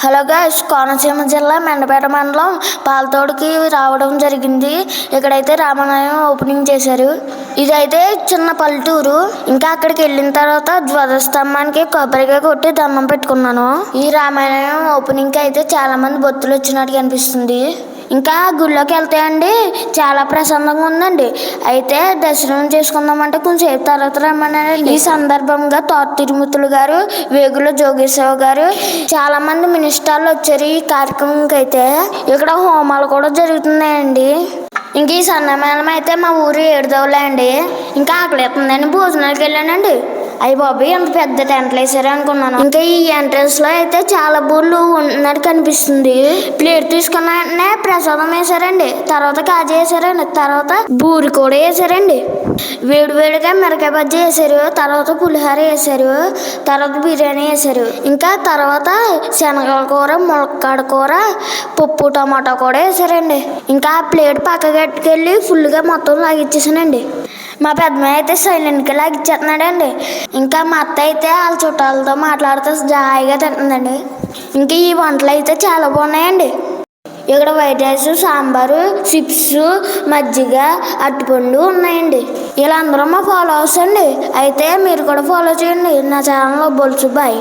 Hello guys Konaseema జిల్లా మెండపేట మండలం పాలతోడుకి రావడం జరిగింది. ఇక్కడైతే రామాలయం ఓపెనింగ్ చేశారు. ఇదైతే చిన్న పల్లెటూరు. ఇంకా అక్కడికి వెళ్ళిన తర్వాత ధ్వజస్తంభానికి కొబ్బరికాయ కొట్టి దండం పెట్టుకున్నాను. ఈ రామాలయం ఓపెనింగ్కి అయితే చాలా మంది భక్తులు వచ్చినట్టు కనిపిస్తుంది. ఇంకా గుళ్ళోకి వెళ్తే అండి చాలా ప్రశాంతంగా ఉందండి. అయితే దర్శనం చేసుకుందామంటే కొంచెం తర్వాత రమ్మన్నారండి. ఈ సందర్భంగా తోట తిరుమతులు గారు వేగుల జోగేశ్వర గారు చాలా మంది మినిస్టర్లు వచ్చారు ఈ కార్యక్రమంకి అయితే. ఇక్కడ హోమాలు కూడా జరుగుతున్నాయండి. ఇంక ఈ సన్నమేళం అయితే మా ఊరు ఏడుదవలే అండి. ఇంకా ఆకలి ఎత్తుందని వెళ్ళానండి. అయ్యి బాబు ఎంత పెద్ద టెంట్లు వేసారు అనుకున్నాను. ఇంకా ఈ ఎంట్రన్స్లో అయితే చాలా బూర్లు ఉన్నట్టు కనిపిస్తుంది. ప్లేట్ తీసుకున్న వెంటనే ప్రసాదం వేసారండి. తర్వాత కాజు వేసారండి. తర్వాత బూరి కూడా వేసారండి. వేడి వేడిగా మిరకాయ బజ్జీ వేసారు. తర్వాత పులిహోర వేసారు. తర్వాత బిర్యానీ వేసారు. ఇంకా తర్వాత శనగల కూర ములక్కాడ కూర పప్పు టమాటా కూడా వేసారండి. ఇంకా ఆ ప్లేట్ పక్కకెట్టుకెళ్ళి ఫుల్గా మొత్తం లాగిచ్చేసానండి మా పెద్దమ్మ అయితే సైలెంట్గా లాగిచ్చేస్తున్నాడండి ఇంకా మా అత్త అయితే వాళ్ళ చుట్టాలతో మాట్లాడుతూ జాయిగా తింటుందండి. ఇంకా ఈ వంటలు అయితే చాలా బాగున్నాయండి. ఇక్కడ వైట్ రైస్ సాంబారు చిప్స్ మజ్జిగ అట్టుపండు ఉన్నాయండి. వీళ్ళందరూ మా ఫాలోవర్స్ అండి. అయితే మీరు కూడా ఫాలో చేయండి. నా ఛానల్లో బొలుసు బాయ్.